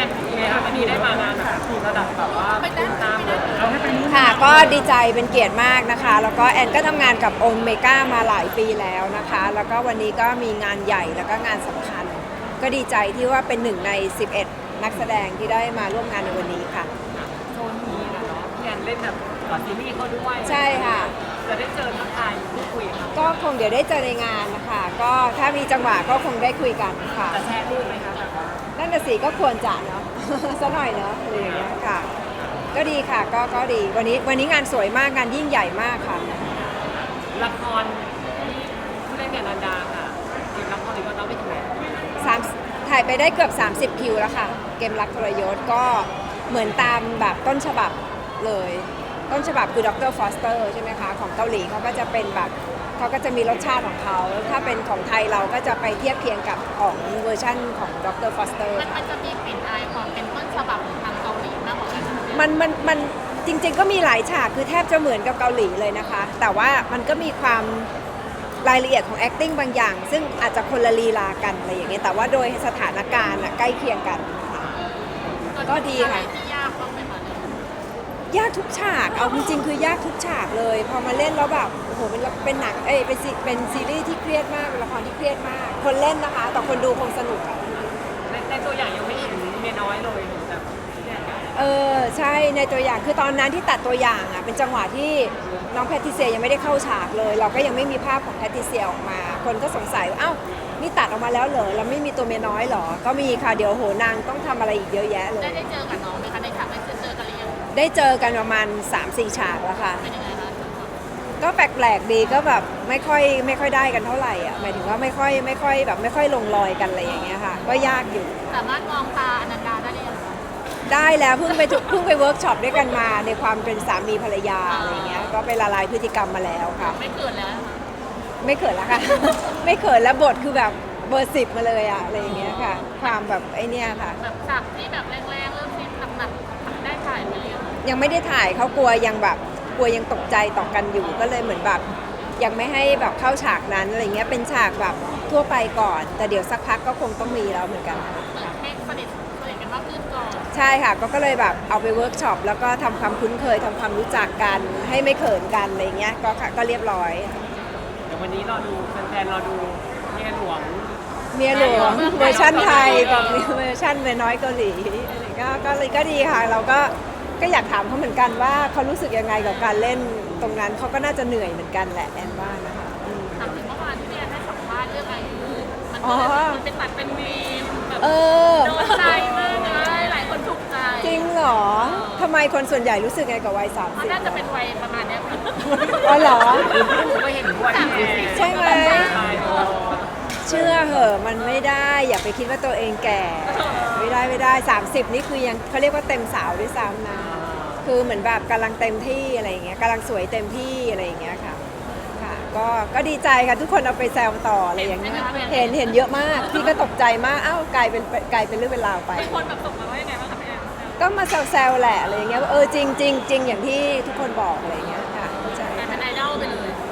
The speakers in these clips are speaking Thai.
อนเป็นไงคะวันนี้ได้มางานแบบระดับแบบว่าคุณตามเลยเอาให้เป็นค่ะก็ดีใจเป็นเกียรติมากนะคะ แล้วก็แอนก็ทำงานกับโอเมก้ามาหลายปีแล้วนะคะ แล้วก็วันนี้ก็มีงานใหญ่แล้วก็งานสำคัญ ก็ดีใจที่ว่าเป็นหนึ่งใน 11 นักแสดงที่ได้มาร่วมงานในวันนี้ค่ะ โซนนี้นะเนาะพี่แอนเล่นแบบต่อซีรีส์เขาด้วยใช่ค่ะ จะได้เจอทักทายพูดคุยครับก็คงเดี๋ยวได้เจอในงานนะคะ ก็ถ้ามีจังหวะก็คงได้คุยกันค่ะ จะแชร์รูปไหมคะแบบว่า นั่นน่ะสิก็ควรจะเนาะ สักหน่อยเนาะอะไรอย่างเงี้ยค่ะ ก็ดีค่ะก็ก็ดีวันนี้วันนี้งานสวยมากงานยิ่งใหญ่มากค่ะ ละครที่ผู้เล่นกับนันดาค่ะทีมละครหรือว่าน้องไปถึงไหนสามถ่ายไปได้เกือบ 30 คิวแล้วค่ะ เกมรักทรยศก็เหมือนตามแบบต้นฉบับเลย ต้นฉบับคือดรฟอสเตอร์ใช่ไหมคะ ของเกาหลีเขาก็จะเป็นแบบ เขาก็จะมีรสชาติของเขา ถ้าเป็นของไทยเราก็จะไปเทียบเคียงกับของเวอร์ชั่นของดรฟอสเตอร์มันมันจะมีกลิ่นอายความเป็นต้นฉบับของทางเกาหลีมากกว่ากันมันมันมันจริง ๆ ก็มีหลายฉากคือแทบจะเหมือนกับเกาหลีเลยนะคะ แต่ว่ามันก็มีความรายละเอียดของ acting บางอย่าง ซึ่งอาจจะคนละลีลากันอะไรอย่างเงี้ยแต่ว่าโดยสถานการณ์อะใกล้เคียงกันค่ะก็ดีค่ะอะไรที่ ยากทุกฉาก เอาจริงๆคือยากทุกฉากเลย พอมาเล่นแล้วแบบโอ้โหเป็นละเป็นหนังเอ้ยเป็นซีเป็นซีรีส์ที่เครียดมากเป็นละครที่เครียดมาก คนเล่นนะคะ แต่คนดูคงสนุกอะในในตัวอย่างยังไม่เห็นเมียน้อยเลยหนูแบบเนี่ยเออใช่ในตัวอย่างคือตอนนั้นที่ตัดตัวอย่างอะเป็นจังหวะที่น้องแพทริเซียยังไม่ได้เข้าฉากเลย เราก็ยังไม่มีภาพของแพทริเซียออกมา คนก็สงสัยว่าเอ้านี่ตัดออกมาแล้วเหรอแล้วไม่มีตัวเมียน้อยเหรอ ก็มีค่ะเดี๋ยวโหนางต้องทำอะไรอีกเยอะแยะเลได้ยได้เจอกับน้องไหม ได้เจอกันประมาณ 3-4 ฉากแล้วค่ะ เป็นยังไงคะก็แปลกๆดีก็แบบไม่ค่อยไม่ค่อยได้กันเท่าไหร่อะหมายถึงว่าไม่ค่อยไม่ค่อยแบบไม่ค่อยลงรอยกันอะไรอย่างเงี้ยค่ะ ก็ยากอยู่ สามารถมองตาอนันดาได้หรือยังคะได้แล้วเพิ่งไปถูกเพิ่งไปเวิร์กช็อปด้วยกันมาในความเป็นสามีภรรยาอะไรอย่างเงี้ยก็ไปละลายพฤติกรรมมาแล้วค่ะ ไม่เกิดแล้วนะคะไม่เขินแล้วค่ะ ไม่เขินแล้วบทคือแบบเบอร์สิบมาเลยอะอะไรอย่างเงี้ยค่ะ ความแบบไอเนี้ยค่ะ แบบฉากที่แบบแรง ยังยังไม่ได้ถ่ายเขากลัวยังแบบกลัวยังตกใจต่อกันอยู่ก็เลยเหมือนแบบ ยังไม่ให้แบบเข้าฉากนั้นอะไรเงี้ยเป็นฉากแบบทั่วไปก่อน แต่เดี๋ยวสักพักก็คงต้องมีแล้วเหมือนกันเหมือนให้สนิทสนิทกันมากขึ้นก่อนใช่ค่ะก็ก็เลยแบบเอาไปเวิร์กช็อปแล้วก็ทำความคุ้นเคยทำความรู้จักกัน ให้ไม่เขินกันอะไรเงี้ยก็ก็เรียบร้อย เดี๋ยววันนี้รอดูแฟนๆรอดูเมียหลวง เมียหลวงเวอร์ชั่นไทยกับเวอร์ชั่นเมียน้อยเกาหลีอะไรก็ก็เลยก็ดีค่ะ เราก็ ก็อยากถามเขาเหมือนกันว่าเขารู้สึกยังไงกับการเล่นตรงนั้นเขาก็น่าจะเหนื่อยเหมือนกันแหละแอนว่านะคะอืม ถามถึงเมื่อวานที่พี่แอนให้สัมภาษณ์เรื่องอายุมันอ๋ก็อเลยมันเป็นตัดเป็นมีมแบบเออ โดนใจมากเลยหลายคนถูกใจจริงเหรอทำไมคนส่วนใหญ่รู้สึกไงกับวัยสามมันสิบน่าจะเป็นวัยประมาณเนี้ยค่ะอ๋อเหรอหนูก็เห็นด้วยพี่แอนใช่ไหม ใช่เออ เชื่อเหอะมันไม่ได้อย่าไปคิดว่าตัวเองแก่ ไม่ได้ไม่ได้ 30 นี่คือยังเขาเรียกว่าเต็มสาวด้วยซ้ำนะ คือเหมือนแบบกำลังเต็มที่อะไรอย่างเงี้ยกำลังสวยเต็มที่อะไรอย่างเงี้ยค่ะค่ะ ก็ก็ดีใจค่ะทุกคนเอาไปแซวต่ออะไรอย่างเงี้ยเห็นเห็นเยอะมากพี่ก็ตกใจมากอ้าวกลายเป็นกลายเป็นเรื่องเป็นราวไป มีคนแบบส่งมาว่ายังไงบ้างคะพี่แอนก็มาแซวๆแหละอะไรอย่างเงี้ยว่าเออจริงจริงจริงอย่างที่ทุกคนบอกอะไรอย่างเงี้ยค่ะ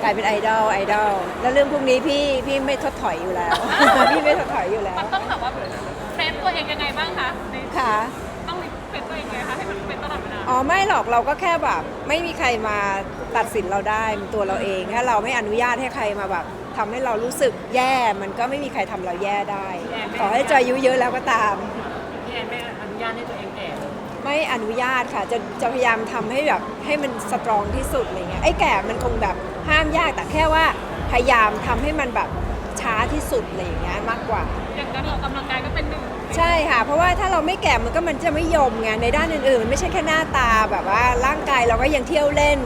ายเป็นไอดอลไอดอลแล้วเรื่องพวกนี้พี่พี่ไม่ทดถอยอยู่แล้ว พี่ไม่ทดถอยอยู่แล้วมันต้องแบบว่าเฟรมตัวเองยังไงบ้างคะในค่ะ ต้องเฟรมตัวเองยังไงคะให้มันเป็นตลอดเวลาอ๋อไม่หรอกเราก็แค่แบบไม่มีใครมาตัดสินเราได้เป็นตัวเราเองถ้าเราไม่อนุญาตให้ใครมาแบบทำให้เรารู้สึกแย่มันก็ไม่มีใครทำเราแย่ได้ ขอให้จะอายุเยอะแล้วก็ตามพี่แอนไม่อนุญาตให้ตัวเองแก่ ไม่อนุญาตค่ะ จะจะพยายามทำให้แบบให้มันสตรองที่สุดอะไรเงี้ยไอ้แก่มันคงแบบห้ามยากแต่แค่ว่าพยายามทำให้มันแบบช้าที่สุดอะไรอย่างเงี้ยมากกว่า อย่างการออกกำลังกายก็เป็นหนึ่งใช่ค่ะ เพราะว่าถ้าเราไม่แก่มันก็มันจะไม่ยมไงในด้านอื่นๆมันไม่ใช่แค่หน้าตาแบบว่าร่างกายเราก็ยังเที่ยวเล่น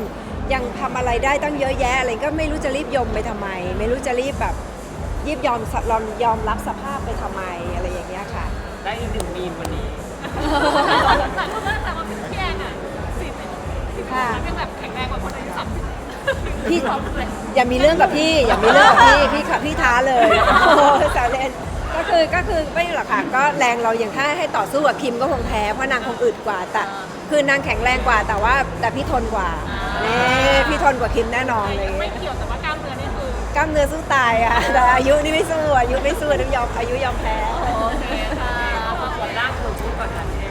ยังทำอะไรได้ตั้งเยอะแยะอะไรก็ไม่รู้จะรีบยมไปทำไม ไม่รู้จะรีบแบบรีบยอมยอมยอมรับสภาพไปทำไมอะไรอย่างเงี้ยค่ะ ได้อีกหนึ่งมีมวันนี้ แต่ก็ว่าแต่ว่าเป็นพี่แอนอะสิบสิบค่ะมันยังแบบแข็งแรงกว่าคนอายุสามสิบพี่อย่ามีเรื่องกับพี่อย่ามีเรื่องกับพี่พี่ขับพี่ท้าเลยโอ้โหแซวเล่นก็คือก็คือไม่หรอกค่ะก็แรงเราอย่างถ้าให้ต่อสู้กับคิมก็คงแพ้เพราะนางคงอึดกว่าแต่คือนางแข็งแรงกว่าแต่ว่าแต่พี่ทนกว่านี่พี่ทนกว่าคิมแน่นอนเลยไม่เกี่ยวแต่ว่ากล้ามเนื้อนี่คือกล้ามเนื้อสู้ตายอะแต่อายุนี่ไม่สู้อายุไม่สู้ต้องยอมอายุยอมแพ้โอเคค่ะ すごかね